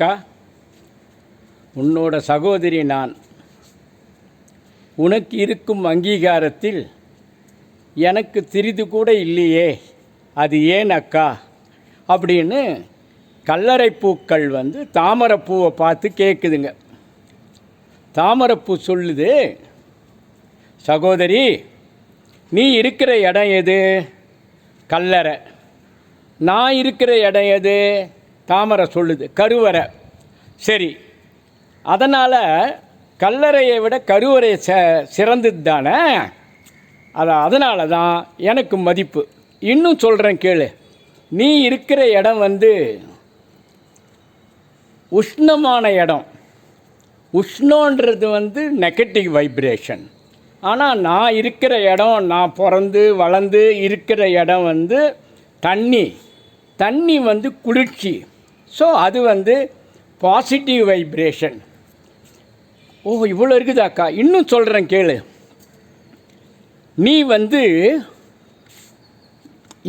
அக்கா உன்னோட சகோதரி நான். உனக்கு இருக்கும் அங்கீகாரத்தில் எனக்கு திரிது கூட இல்லையே. அது ஏன் அக்கா? அப்படின்னு கல்லறைப்பூக்கள் வந்து தாமரைப்பூவை பார்த்து கேட்குதுங்க தாமரைப்பூ சொல்லுது சகோதரி நீ இருக்கிற இடம் எது? கல்லறை. நான் இருக்கிற இடம் எது? தாமரை சொல்லுது கருவறை. சரி அதனால் கல்லறையை விட கருவறை ச சிறந்தது தானே? அது அதனால தான் எனக்கு மதிப்பு. இன்னும் சொல்கிறேன் கேளு. நீ இருக்கிற இடம் வந்து உஷ்ணமான இடம். உஷ்ணன்றது வந்து நெகட்டிவ் வைப்ரேஷன் ஆனால் நான் இருக்கிற இடம் நான் பிறந்து வளர்ந்து இருக்கிற இடம் வந்து தண்ணி. தண்ணி வந்து குளிர்ச்சி. ஸோ அது வந்து பாசிட்டிவ் வைப்ரேஷன் ஓ இவ்வளோ இருக்குதாக்கா? இன்னும் சொல்கிறேன் கேளு. நீ வந்து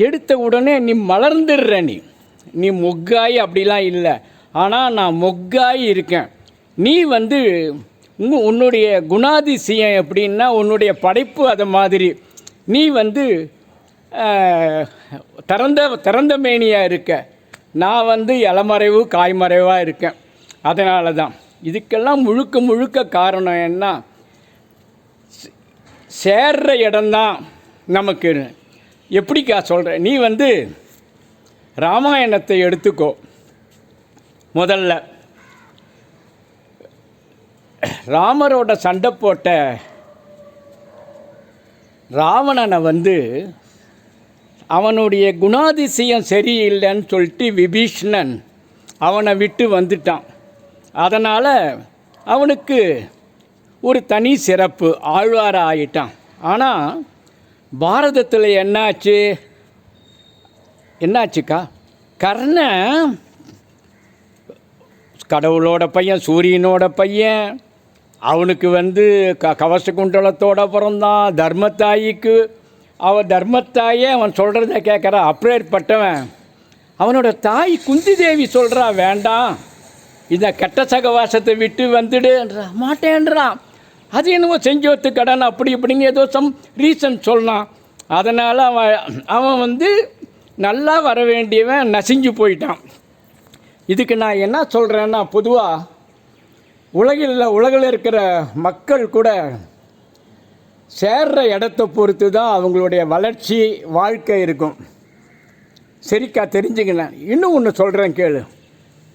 எடுத்த உடனே நீ மலர்ந்துடுற நீ. நீ மொக்காய் அப்படிலாம் இல்லை. ஆனால் நான் மொக்காய் இருக்கேன். நீ வந்து உன்னுடைய குணாதிசயம் எப்படின்னா உன்னுடைய படைப்பு அது மாதிரி. நீ வந்து திறந்த திறந்த மேனியாக இருக்க. நான் வந்து இளமறைவு காய்மறைவாக இருக்கேன். அதனால தான் இதுக்கெல்லாம் முழுக்க முழுக்க காரணம் என்ன? சேர்ற இடம்தான் நமக்கு எப்படிக்கா சொல்கிற நீ வந்து ராமாயணத்தை எடுத்துக்கோ. முதல்ல. ராமரோட சண்டை போட்ட ராவணனை வந்து அவனுடைய குணாதிசயம் சரியில்லைன்னு சொல்லிட்டு விபீஷ்ணன் அவனை விட்டு வந்துட்டான். அதனால் அவனுக்கு ஒரு தனி சிறப்பு ஆழ்வார ஆயிட்டான் ஆனால் பாரதத்தில் என்னாச்சு? என்னாச்சுக்கா? கர்ணன் கடவுளோட பையன் சூரியனோட பையன் அவனுக்கு வந்து க கவச குண்டலத்தோட பிறந்தான் தர்மத்தாயிக்கு அவன் தர்மத்தாயே அவன் சொல்கிறத கேட்குறா. அப்பேற்பட்டவன் அவனோட தாய் குந்தி தேவி சொல்கிறா வேண்டாம் இந்த கெட்ட சகவாசத்தை விட்டு வந்துடுன்றா மாட்டேன்றான் அது என்னவோ செஞ்சோத்து கடன் அப்படி இப்படின்னு ஏதோ சம் ரீசன் சொன்னான். அதனால் அவன் அவன் வந்து நல்லா வர வேண்டியவன் நசிஞ்சு போயிட்டான். இதுக்கு நான் என்ன சொல்கிறேன்னா பொதுவாக உலகில் உலகில் இருக்கிற மக்கள் கூட சேர்ற இடத்த பொறுத்து தான் அவங்களுடைய வளர்ச்சி வாழ்க்கை இருக்கும். சரிக்கா தெரிஞ்சுக்கினேன் இன்னும் ஒன்று சொல்கிறேன் கேளு.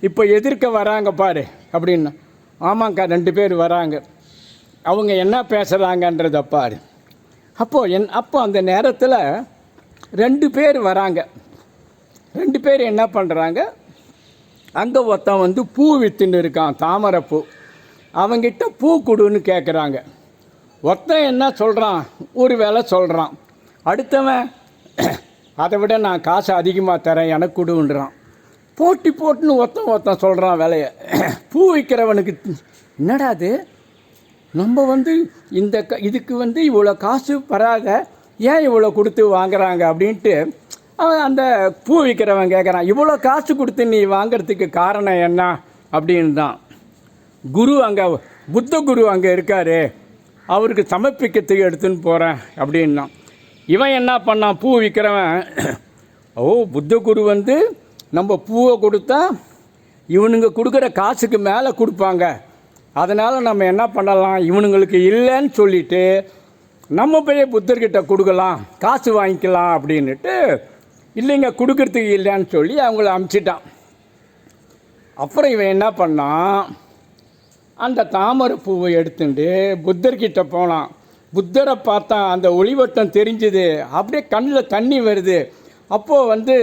இப்போ எதிர்க்க வராங்க பாரு அப்படின்னு. ஆமாங்க்கா ரெண்டு பேர் வராங்க. அவங்க என்ன பேசுகிறாங்கன்றத பாரு. அப்போது என் அப்போ அந்த நேரத்தில் ரெண்டு பேர் வராங்க. ரெண்டு பேர் என்ன பண்ணுறாங்க அங்கே ஒருத்தன் வந்து பூ விற்றுன்னு இருக்கான் தாமரை பூ அவங்கிட்ட பூ கொடுன்னு கேட்குறாங்க ஒருத்தன் என்ன சொல்கிறான் ஒரு வேலை சொல்கிறான் அடுத்தவன் அதை விட நான் காசு அதிகமாக தரேன் எனக்கு கொடுன்றான். போட்டி போட்டுன்னு ஒருத்தன் ஒருத்தன் சொல்கிறான் விலையை. பூ விற்கிறவனுக்கு என்னடா அது? நம்ம வந்து இந்த க இதுக்கு வந்து இவ்வளோ காசு வராத ஏன் இவ்வளோ கொடுத்து வாங்குறாங்க அப்படின்ட்டு அவன் அந்த பூ விற்கிறவன் கேட்குறான் இவ்வளோ காசு கொடுத்து நீ வாங்குறதுக்கு காரணம் என்ன? அப்படின்னு தான் குரு அங்கே புத்த குரு அங்கே இருக்காரு. அவருக்கு சமர்ப்பிக்கிறதுக்கு எடுத்துன்னு போகிறேன் அப்படின்னா. இவன் என்ன பண்ணான்? பூ விற்கிறவன் ஓ புத்த குரு வந்து நம்ம பூவை கொடுத்தா இவனுங்க கொடுக்குற காசுக்கு மேலே கொடுப்பாங்க. அதனால் நம்ம என்ன பண்ணலாம்? இவனுங்களுக்கு இல்லைன்னு சொல்லிட்டு நம்ம போய் புத்தர்கிட்ட கொடுக்கலாம். காசு வாங்கிக்கலாம் அப்படின்னுட்டு இல்லைங்க கொடுக்கறதுக்கு இல்லைன்னு சொல்லி அவங்கள அமுச்சிட்டான். அப்புறம் இவன் என்ன பண்ணான்? அந்த தாமரை பூவை எடுத்துட்டு புத்தர்கிட்ட போனான். புத்தரை பார்த்தா அந்த ஒளிவட்டம் தெரிஞ்சுது. அப்படியே கண்ணில் தண்ணி வருது. அப்போது வந்து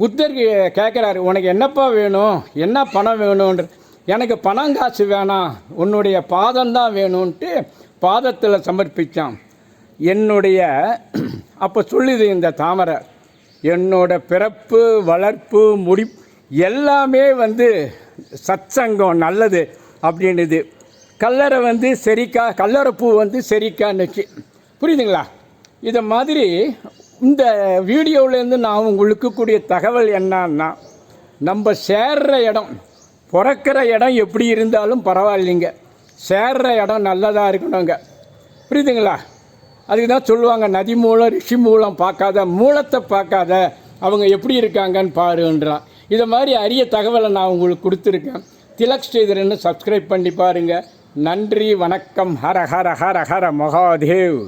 புத்தர் கேட்குறாரு உனக்கு என்னப்பா வேணும்? என்ன பணம் வேணும்ன்ற எனக்கு பணம் காசு வேணாம். உன்னுடைய பாதம் தான் வேணும்ன்ட்டு பாதத்தில் சமர்ப்பித்தான் என்னுடைய அப்போ சொல்லுது இந்த தாமரை என்னோட பிறப்பு வளர்ப்பு முடி எல்லாமே வந்து சத்சங்கம் நல்லது. அப்படின்னுது. கல்லறை வந்து செரிக்கா கல்லறை பூ வந்து செரிக்கான்னுச்சு. புரியுதுங்களா? இதை மாதிரி இந்த வீடியோவிலேருந்து நான் உங்களுக்கு கூடிய தகவல் என்னன்னா நம்ம சேர்ற இடம் பிறக்கிற இடம் எப்படி இருந்தாலும் பரவாயில்லைங்க. சேர்ற இடம் நல்லதாக இருக்கணுங்க. புரியுதுங்களா? அதுக்கு தான் சொல்லுவாங்க நதி மூலம் ரிஷி மூலம் பார்க்காத மூலத்தை பார்க்காத அவங்க எப்படி இருக்காங்கன்னு பாருன்றான் இதை மாதிரி அரிய தகவலை நான் உங்களுக்கு கொடுத்துருக்கேன். திலக் ஸ்ரீதரன்னு சப்ஸ்கிரைப் பண்ணி பாருங்கள் நன்றி வணக்கம். ஹர ஹர ஹர ஹர மகாதேவ்.